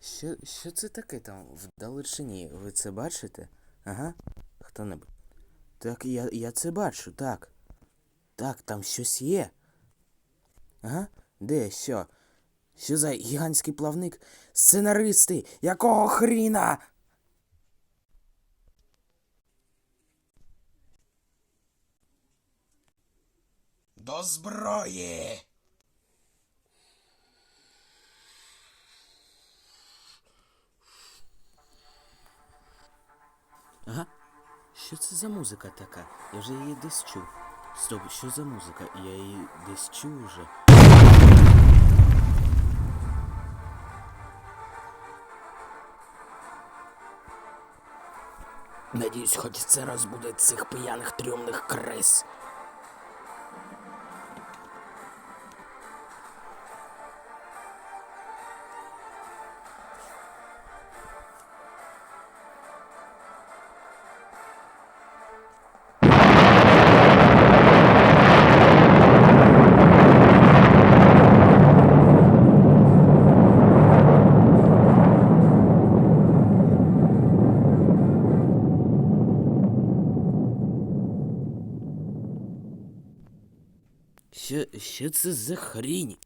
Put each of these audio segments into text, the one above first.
Що, що це таке там вдалечині? Ви це бачите? Ага. Хто-небудь. Так, я, я це бачу, так. Так, там щось є. Ага. Де, що? Що за гігантський плавник? Сценаристи! Якого хріна? До зброї! Ага. Що це за музика така? Я вже її десь чув. Стоп, що за музика? Я її десь чув уже. Надіюсь, хоч це розбудить цих п'яних трьомних крис. Що, що це за хрінь?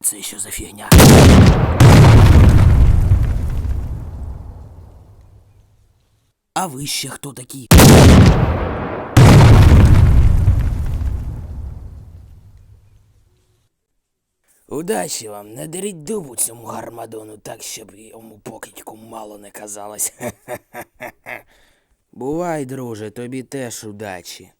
Це що за фігня? А ви ще хто такі? Удачі вам, не деріть дубу цьому гармадону так, щоб йому покидьку мало не казалось. Бувай, друже, тобі теж удачі.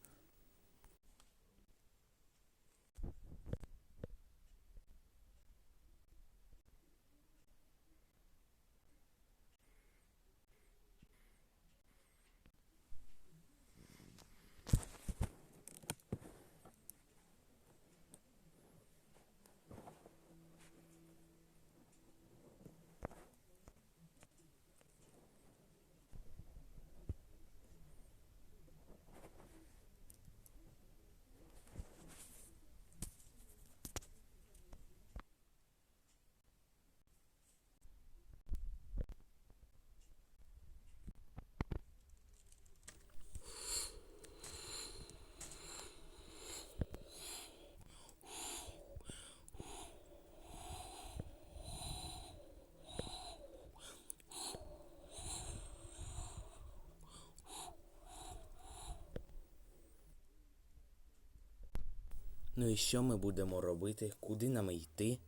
Ну і що ми будемо робити? Куди нам йти?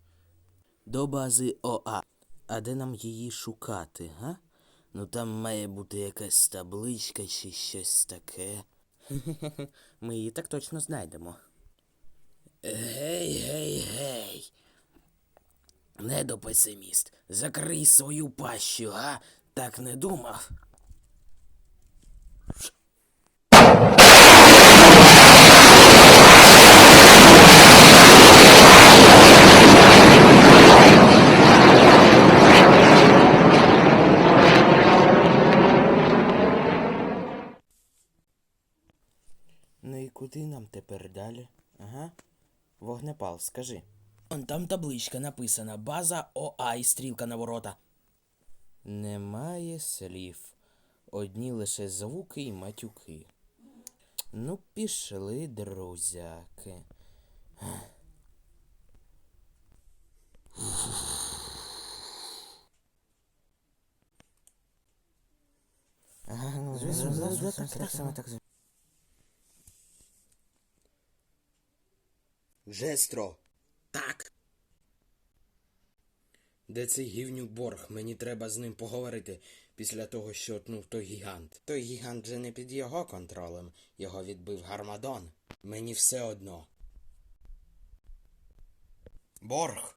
До бази ОА. А де нам її шукати, га? Ну там має бути якась табличка чи щось таке. Ми її так точно знайдемо. Гей, гей, гей. Недопесиміст, закрий свою пащу, га? Так не думав. Ну і куди нам тепер далі? Ага. Вогнепал, скажи. Он там табличка написана база ОА і стрілка на ворота. Немає слів. Одні лише звуки і матюки. Ну, пішли, друзяки. Ага, ну, так само, так Жестро. Так. Де цей гівнюк борг? Мені треба з ним поговорити після того, що отнув той гігант. Той гігант же не під його контролем. Його відбив Гармадон. Мені все одно. Борг.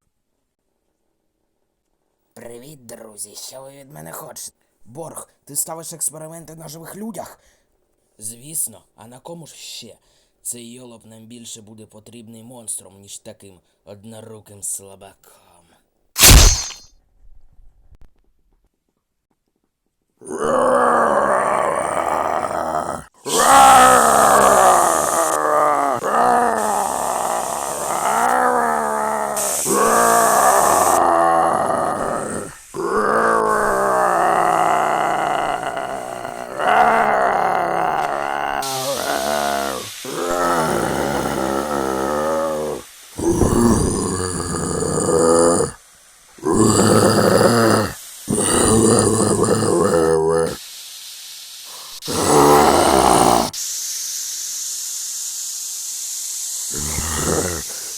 Привіт, друзі. Що ви від мене хочете? Борг, ти ставиш експерименти на живих людях? Звісно, а на кому ж ще? Цей йолоп нам більше буде потрібний монстром, ніж таким одноруким слабаком.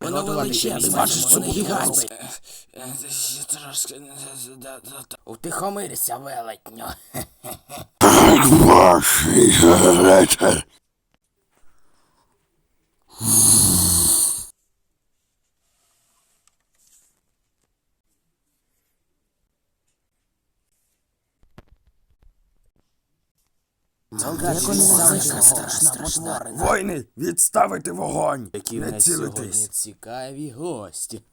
Воно величезне, бачиш, це гігантське. Трошки Утихомирся, велетню. Воїни, відставити вогонь! Які Не цілитись! цікаві гості.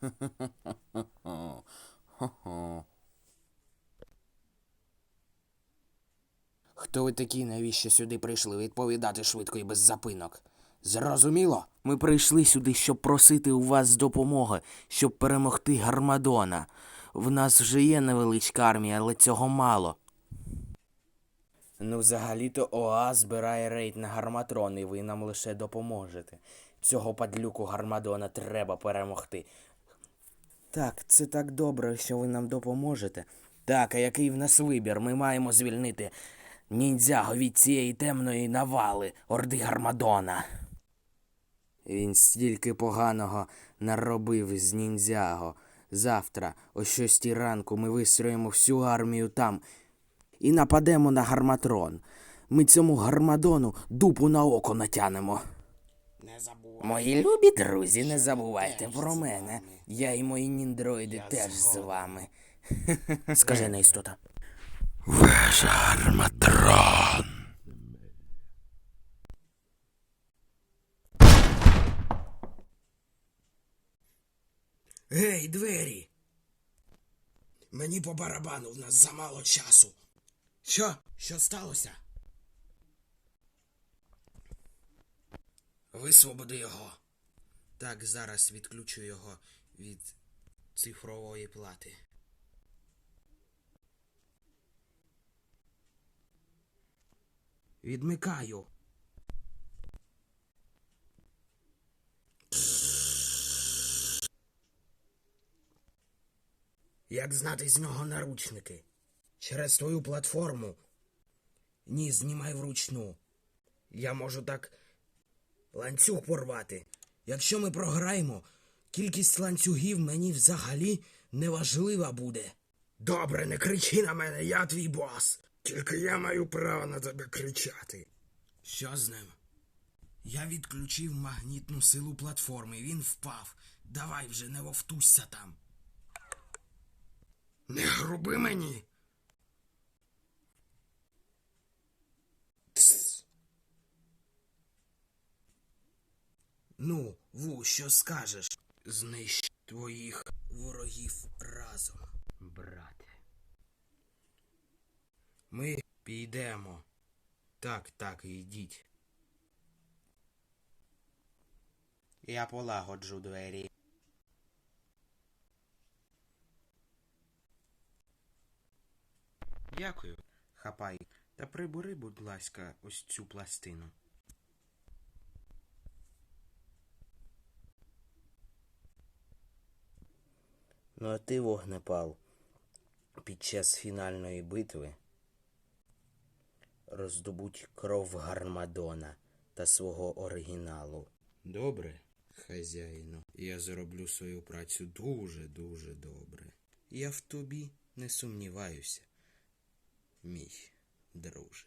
Хто ви такі, навіщо сюди прийшли? Відповідати швидко і без запинок. Зрозуміло? Ми прийшли сюди, щоб просити у вас допомоги, щоб перемогти Гармадона. В нас вже є невеличка армія, але цього мало. Ну, взагалі-то ОА збирає рейд на гарматрон, і ви нам лише допоможете. Цього падлюку Гармадона треба перемогти. Так, це так добре, що ви нам допоможете. Так, а який в нас вибір? Ми маємо звільнити ніндзяго від цієї темної навали Орди Гармадона. Він стільки поганого наробив з ніндзяго. Завтра, о шостій ранку, ми вистроїмо всю армію там і нападемо на гарматрон. Ми цьому гармадону дупу на око натянемо. Не. Мої любі друзі, не забувайте про мене. Я і мої ніндроїди теж з вами. Скажена істота. Весь арматрон. Гей, двері. Мені по барабану, в нас замало часу. Що? Що сталося? Висвободи його. Так, зараз відключу його від цифрової плати. Відмикаю. Як знати з нього наручники? Через твою платформу. Ні, знімай вручну. Я можу так ланцюг порвати. Якщо ми програємо, кількість ланцюгів мені взагалі не важлива буде. Добре, не кричи на мене, я твій бос. Тільки я маю право на тебе кричати. Що з ним? Я відключив магнітну силу платформи, він впав. Давай вже не вовтузься там. Не груби мені. Ну, Ву, що скажеш? Знищ твоїх ворогів разом, брате. Ми підемо. Так, так, йдіть. Я полагоджу двері. Дякую. Хапай. Та прибери, будь ласка, ось цю пластину. Ну, а ти, вогнепал, під час фінальної битви роздобудь кров Гармадона та свого оригіналу. Добре, хазяїну, я зроблю свою працю дуже-дуже добре. Я в тобі не сумніваюся, мій друже.